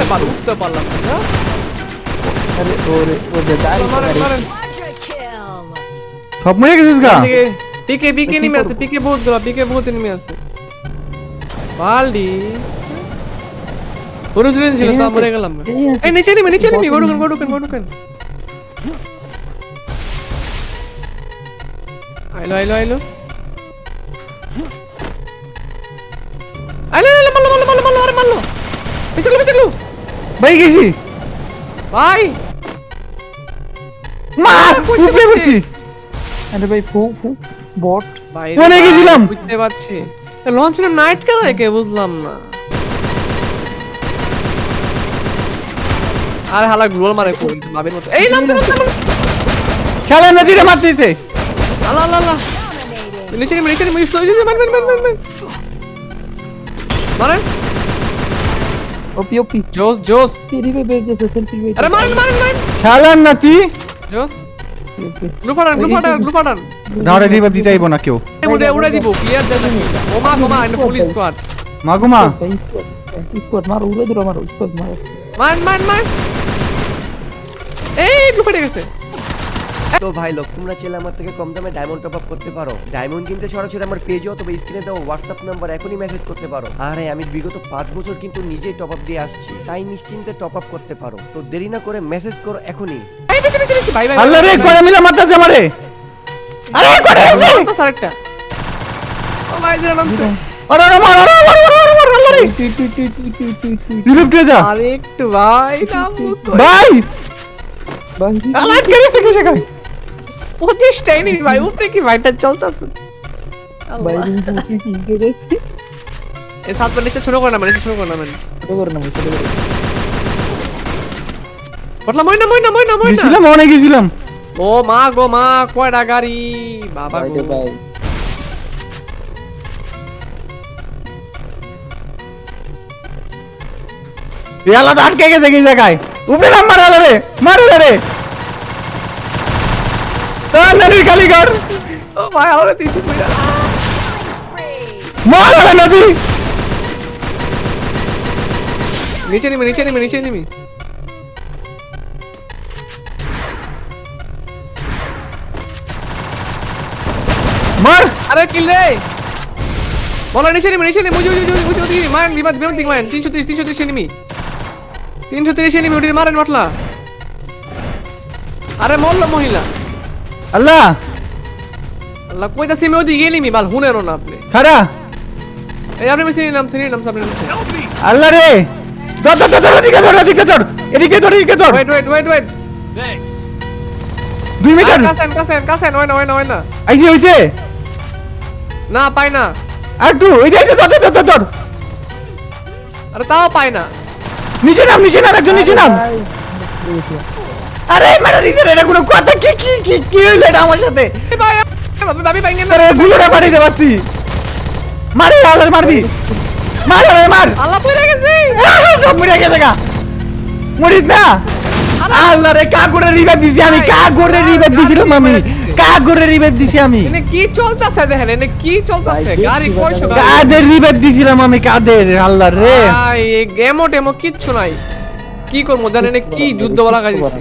আরে বাল উঠতে পারলাম না হ্যাঁ? আরে ওরে ওরে দাঁড়ি মারেন মারেন Quadra kill. সব মরে গেছিস গা পিকে পিকে পিকে নেমে আছে পিকে বহুত দেওয়া পিকে বহুত নেমে আছে বালডি গরু ছিলেন ছিল তো মরে গেলাম এই নিচে নেমে নিচে নেমে গড়ুকেন গড়ুকেন গড়ুকেন আইলো আইলো আইলো আইলো আইলো মারলো মারলো মারলো মারলো আরে মারলো পিছালো পিছালো ভাই গেছি ভাই! মার কইতে উপরে পারছি। আরে ভাই ফু ফু বট। ভাই কোনে গেছিলাম? বুঝতে পারছি। লঞ্চ নাইট কেন কে বুঝলাম না। আরে হালা গ্লোয়াল মারে কই? ভাবের মতো। এই লঞ্চ খেলা নদীরে মারতেছে আল্লাহ আল্লাহ আল্লাহ। নিচে নিচে সোজা মার মার মার মার মার ওপি ওপি জোস জোস রিবে বেজ গেছে সেলফি বেজ আরে মারেন মারেন মারেন। খেলার নাতি জোস গ্লু ফাটান গ্লু ফাটান গ্লু ফাটান। ধারে রিভার দিতে না কেউ। উড়ে উড়ে দিব ক্লিয়ার দেন ওমা গোমা এন্ড পুলিশ স্কোয়াড মাগুমা স্কোয়াড মারো উড়ে দিরো মারো স্কোয়াড মারো। মান মান মান এই গ্লু ফাটে গেছে। তো ভাই লোক তোমরা চাইলে আমার থেকে কম দামে ডায়মন্ড টপ আপ করতে পারো। ডায়মন্ড কিনতে সরাসরি আমার পেজে অথবা স্ক্রিনে দেওয়া হোয়াটসঅ্যাপ নাম্বার এখনই মেসেজ করতে পারো। আর হ্যাঁ, আমি বিগত পাঁচ বছর কিন্তু নিজেই টপ আপ দিয়ে আসছি। তাই নিশ্চিন্তে টপ আপ করতে পারো। তো দেরি না করে মেসেজ করো এখনই। আল্লাহ রে করে মিলে মারতেছে আমারে। আরে করে আছে ও ভাই নামছে আরে আরে মার আরে মার মার মার আল্লাহ রে তুই তুই তুই তুই তুই রিভাইভ দিয়ে যা। আরে একটু ভাই নামু তো। ভাই! ভাই আল্লাহ কেড়েছে কি জায়গায় প্রতিষ্ঠাই নি ভাই উপরে কি ভাইটা চলতেছে? এই সাত বার নিচে ছোট করে না মানে ছোট করে না মানে ছোট করে না ছোট করে বটলা মই না মই না মই না মই না গেছিলাম অনেক গেছিলাম। ও মা গো মা কয়টা গাড়ি? বাবা ভাই গো। রে ভাই আল্লাহ তো আটকে গেছে কি জায়গায়? উপরে নাম মার আল্লাহ রে মারে রে। নদীর খালি কর ও ভাই আমার দিছি Spree. মার নদী নিচে নিমি নিচে নিমি নিচে নিমি মার আরে কিল রে বলো নিচে নিমি নিচে নিমি বুঝি বুঝি বুঝি বুঝি বুঝি মান বিবাদ বিবাদ দিক মান 330 330 নিমি 330 নিমি ওটি মারেন মটলা আরে মল্ল মহিলা আল্লাহ! আল্লাহ কইতাছি আমি ওদিকে নিমি বাল হুনেরও না আপনি। খারা! এই আপনি মিশিয়ে নিলাম সিনি নাম সামনে আল্লাহ রে! ধর ধর ধর, এদিকে ধর এদিকে ধর এদিকে ধর এদিকে ধর। ওয়েট ওয়েট ওয়েট ওয়েট দুই মিটার। কাছেন কাছেন কাছেন হয় না হয় না হয় না। আইছে হইছে। না পাই না। আর একটু ওই যে ধর ধর, ধর ধর। আরে তাও পাই না। নিচে নাম নিচে নাম একজন নিচে নাম। আরে মানে নিচে এটা কোনো কথা কি কি কি কি হইল এটা আমার সাথে? আরে গুলোটা পাঠিয়ে দে পারছি মারি আল্লাহ মারবি। মার আরে মার। আল্লাহ পড়ে গেছে। সব মরে গেছে গা। মরিস না? আল্লাহ। রে কা করে রিভাইভ দিছি আমি কা করে রিভাইভ দিছিলাম আমি। কা করে রিভাইভ দিছি আমি। এনে কি চলতেছে দেখেন এনে কি চলতেছে? গাড়ি গাড়ি? কাদের রিভাইভ দিছিলাম আমি কাদের? আল্লাহ রে ভাই এই গেমো টেমো কিচ্ছু নাই। কি করব জানেন এনে কি যুদ্ধ বলা কাজ দিছে